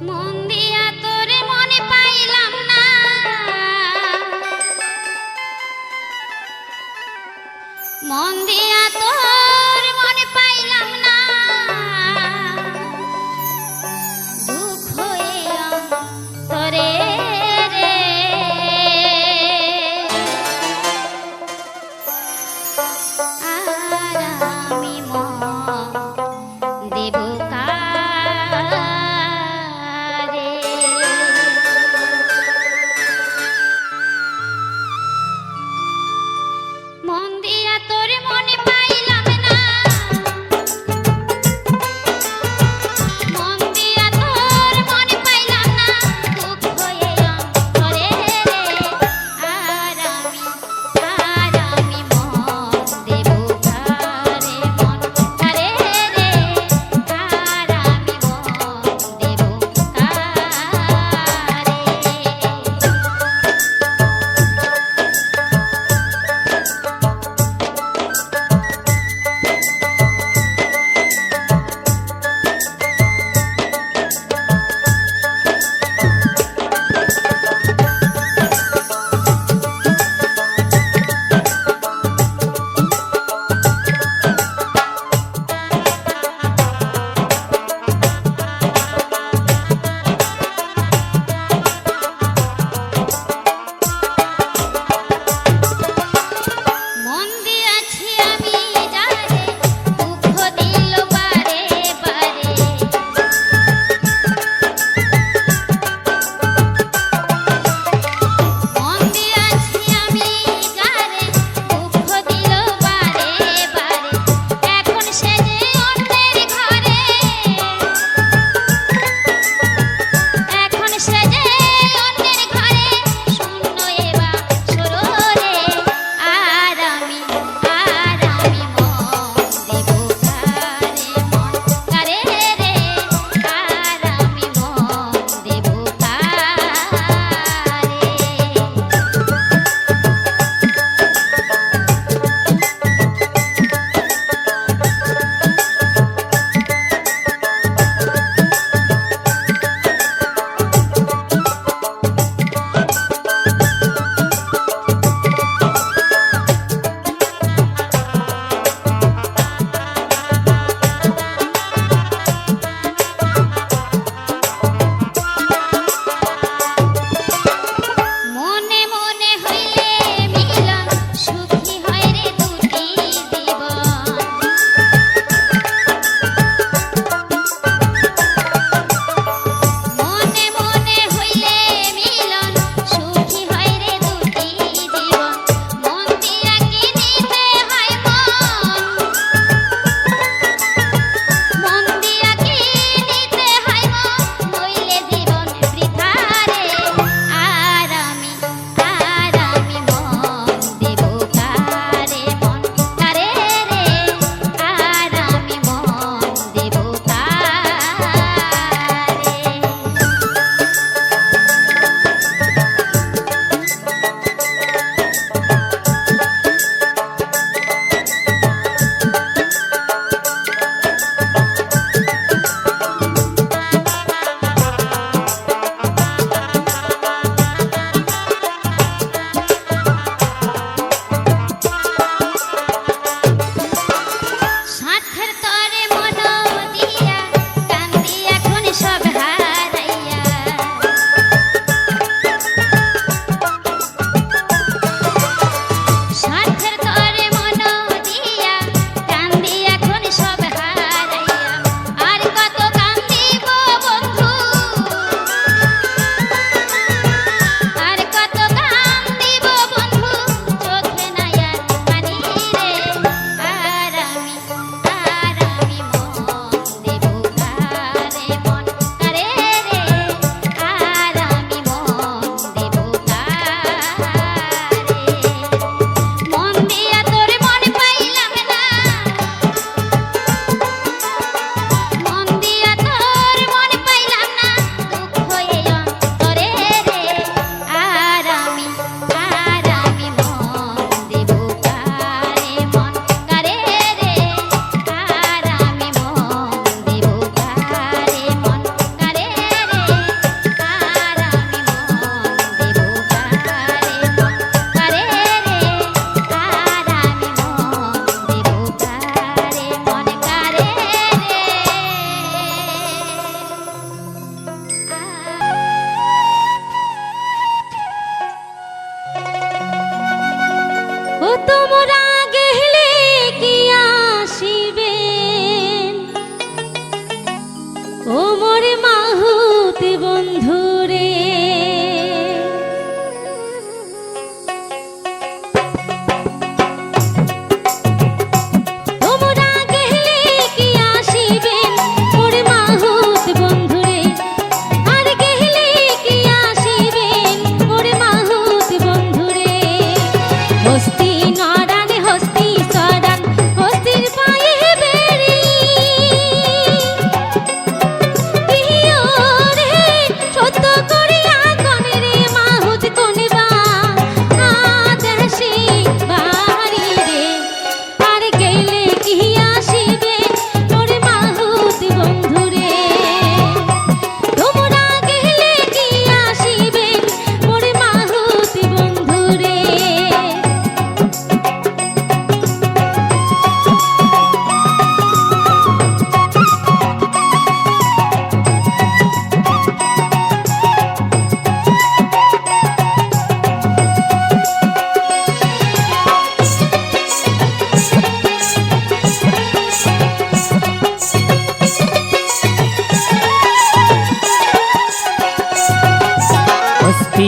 more.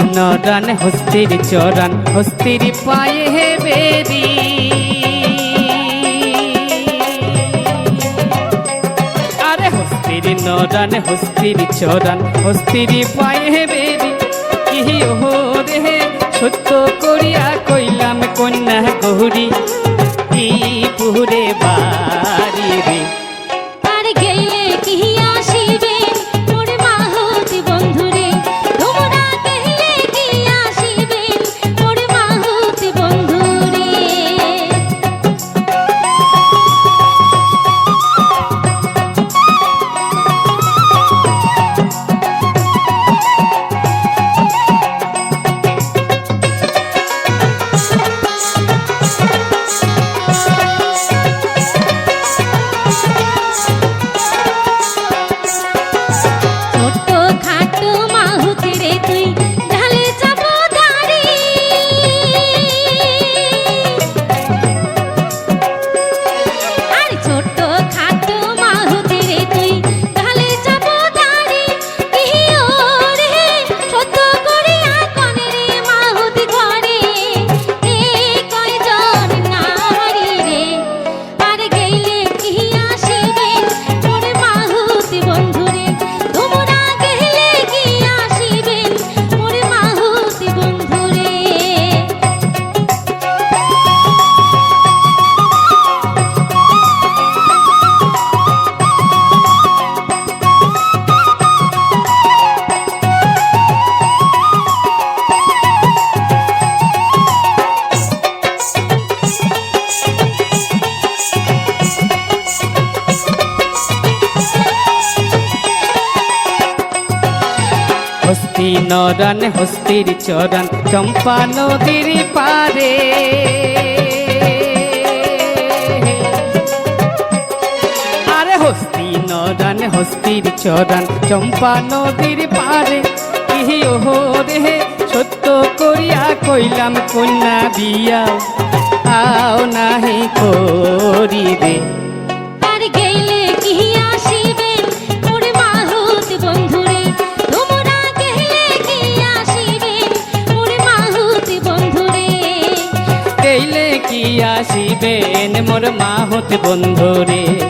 নরান হস্তির চরণ, হস্তির পায়ে হে বেদি। আরে হস্তির নরান হস্তির চরণ, হস্তির পায়ে হে বেদি। ইহি ওহো রে সত্য করিয়া কইলাম, কন্যা গহুরি কি পুরে বাড়ি রে। নরান হস্তির চরান চম্পা নদীর পারে। আরে হস্তি নরান হস্তির চরান চম্পা নদীর পারে। কি ওহো রে সত্য করিয়া কইলাম, কন্যা বিয়া, আও নাহি করিবে। মোর মা হতে বন্ধুরে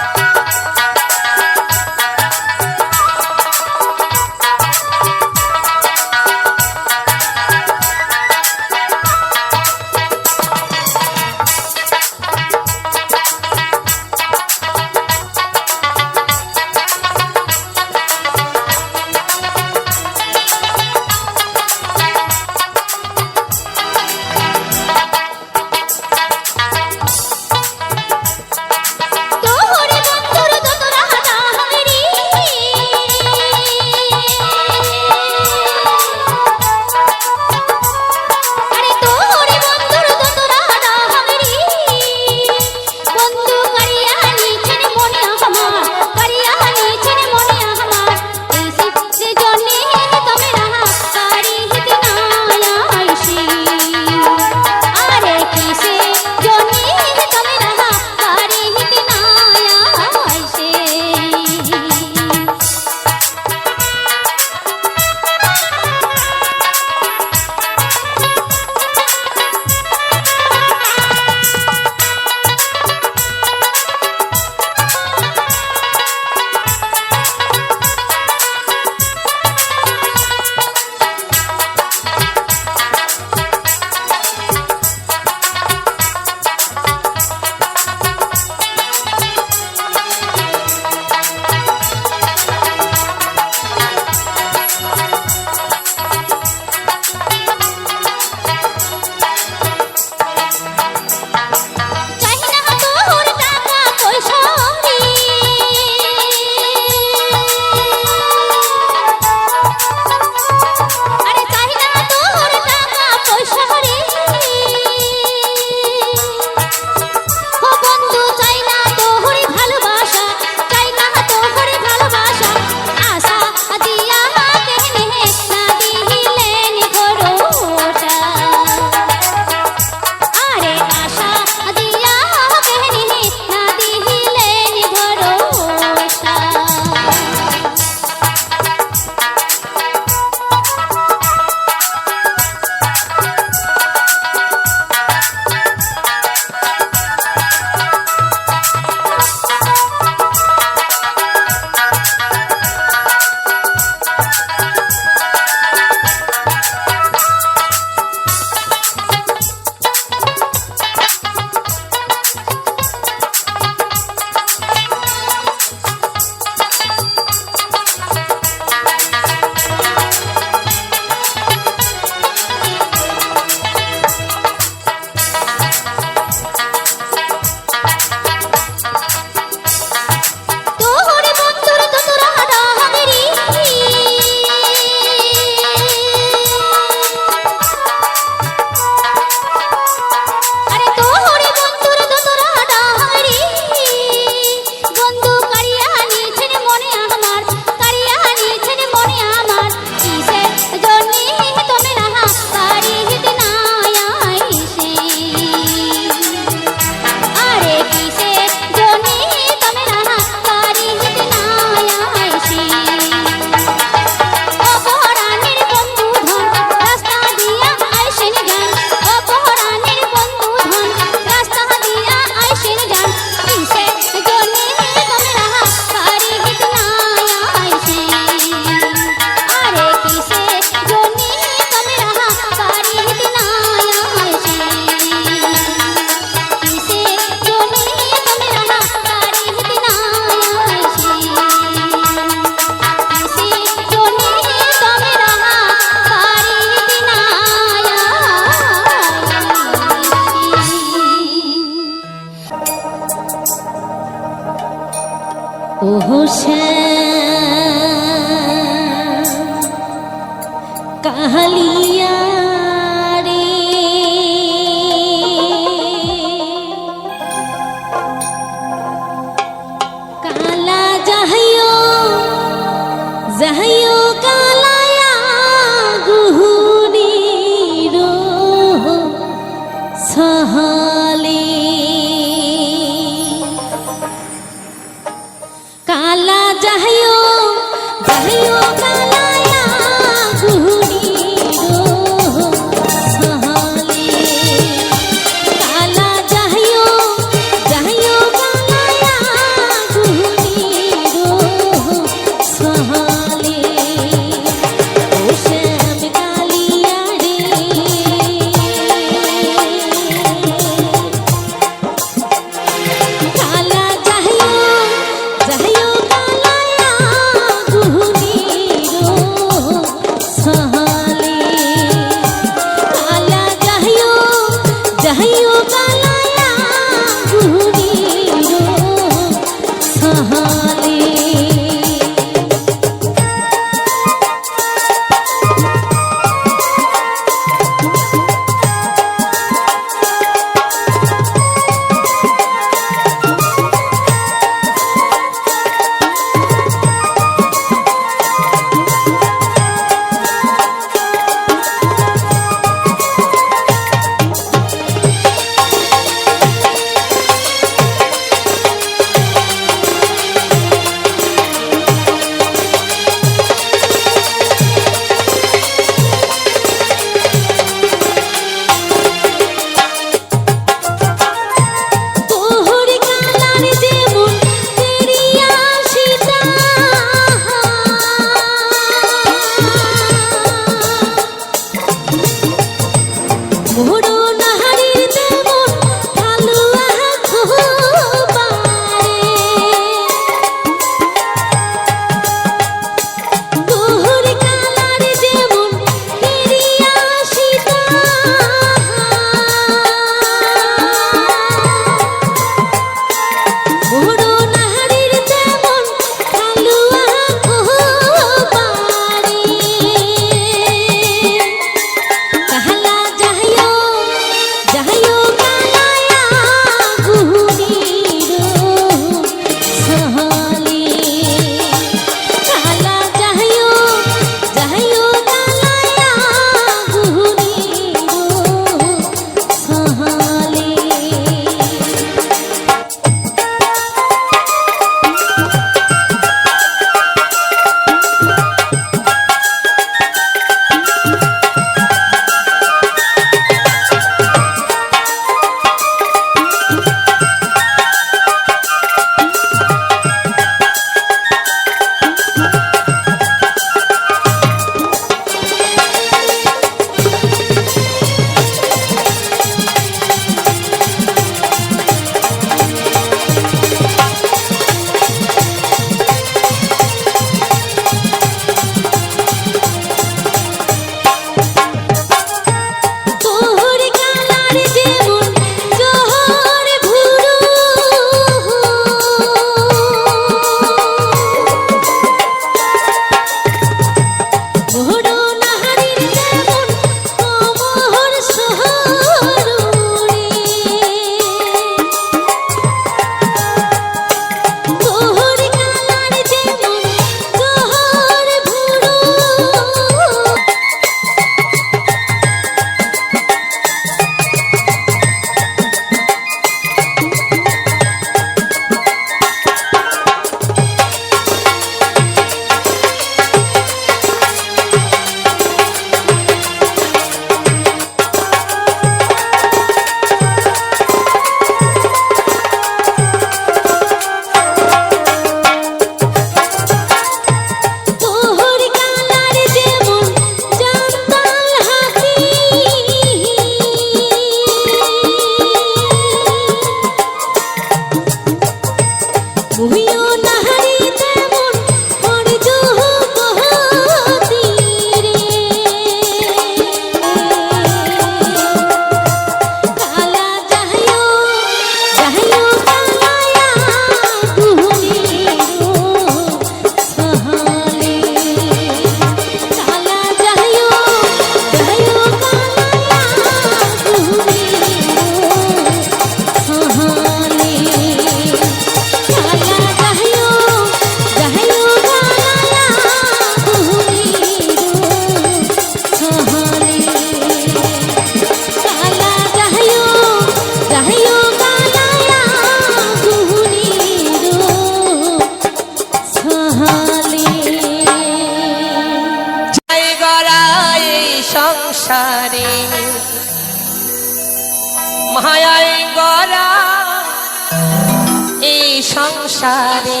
সংসারে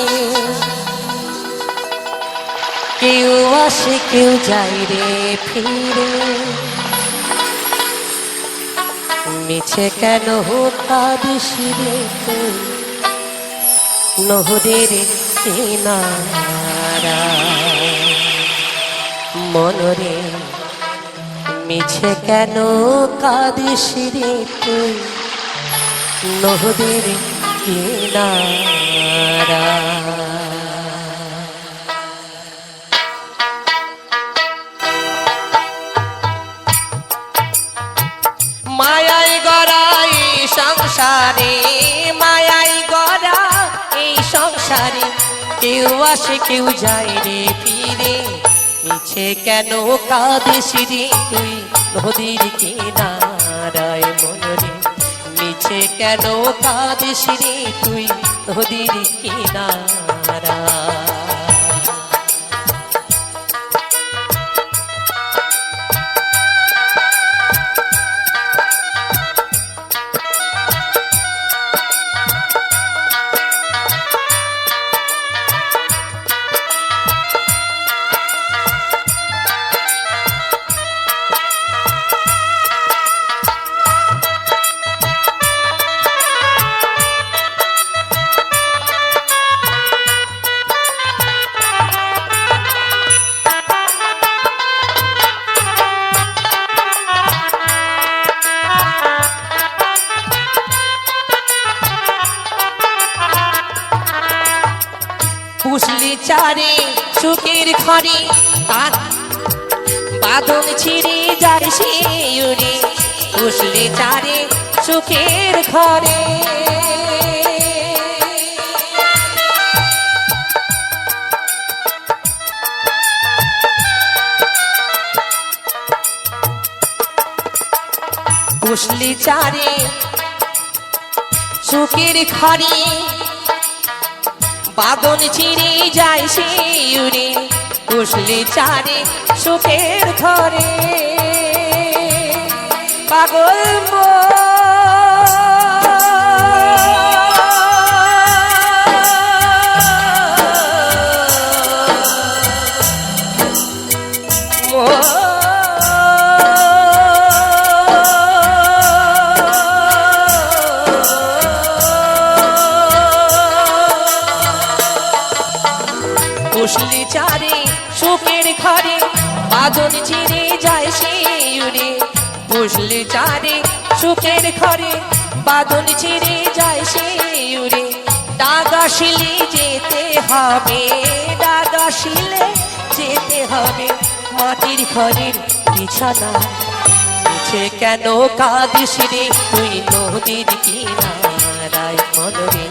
কেউ আসে, কেউ যায় রে ফিরে। মিছে কেন কাদিস রে নহদের মনরে মিছে কেন কাদিস রে তুই নহদের কিনারা মায়াই গড়া সংসারে মায়াই গড়া এই সংসারে কেউ আসে কেউ যায় রে ফিরে মিছে কেন কাঁদিস রে তুই নদীর কিনারায় মনরে মিছে কেন কাঁদিস রে তুই? নদীর কিনারা। পুষলি চারে সুখের ঘরে। পুষলি চারে সুখের ঘরে। বাদন ছিঁড়ে যায় সে উড়ে বসলে চারে সুখের ঘরে। পাগল বসলে চারে সুখের ঘরে সে উড়ে বসলে চারে, সুখের ঘরে বাদন ছিঁড়ে যায় সে উড়ে। ডাগাশিলে যেতে হবে ডাগাশিলে যেতে হবে মাটির ঘরের বিছানা। মিছে কেন কাঁদিস রে তুই নদীর কিনারায় মনরে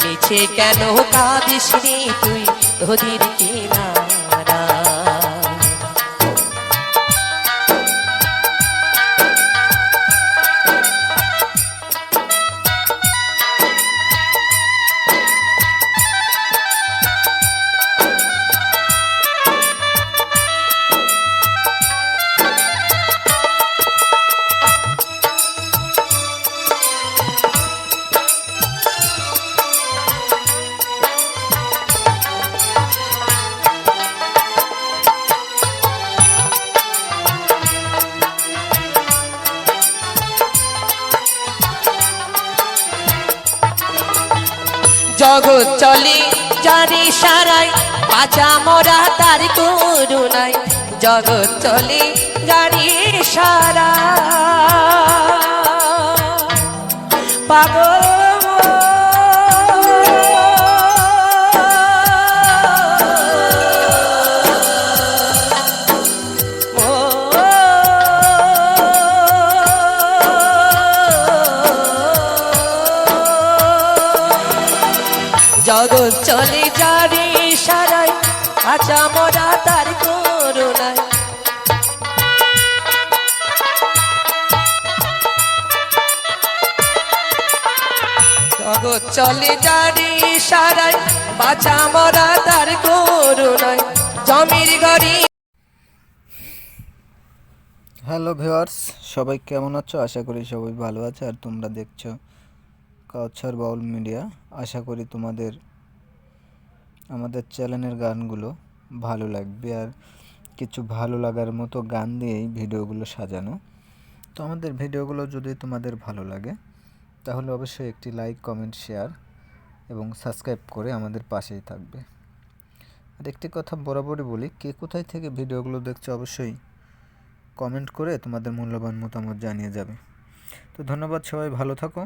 মিছে কেন কাঁদিস রে তুই নদীর কিনারা জগৎ চলে যারে সারাই বাঁচা মোরা তার করুণাই। জগৎ চলে যারে সারা পাগল জগৎ চলে যারে সারাই বাঁচা মরা তার করুণায় জমির ঘরে হ্যালো ভিউয়ার্স, সবাই কেমন আছো? আশা করি সবাই ভালো আছে, আর তোমরা দেখছ কাউছার বাউল মিডিয়া। আশা করি তোমাদের, আমাদের চ্যানেলের গানগুলো ভালো লাগবে, আর কিছু ভালো লাগার মতো গান দিয়েই ভিডিওগুলো সাজানো। তো আমাদের ভিডিওগুলো যদি তোমাদের ভালো লাগে তাহলে অবশ্যই একটি লাইক কমেন্ট শেয়ার এবং সাবস্ক্রাইব করে আমাদের পাশেই থাকবে। আর একটি কথা বরাবরই বলি, কে কোথায় থেকে ভিডিওগুলো দেখছ অবশ্যই কমেন্ট করে তোমাদের মূল্যবান মতামত জানিয়ে যাবে। তো ধন্যবাদ সবাই, ভালো থাকো।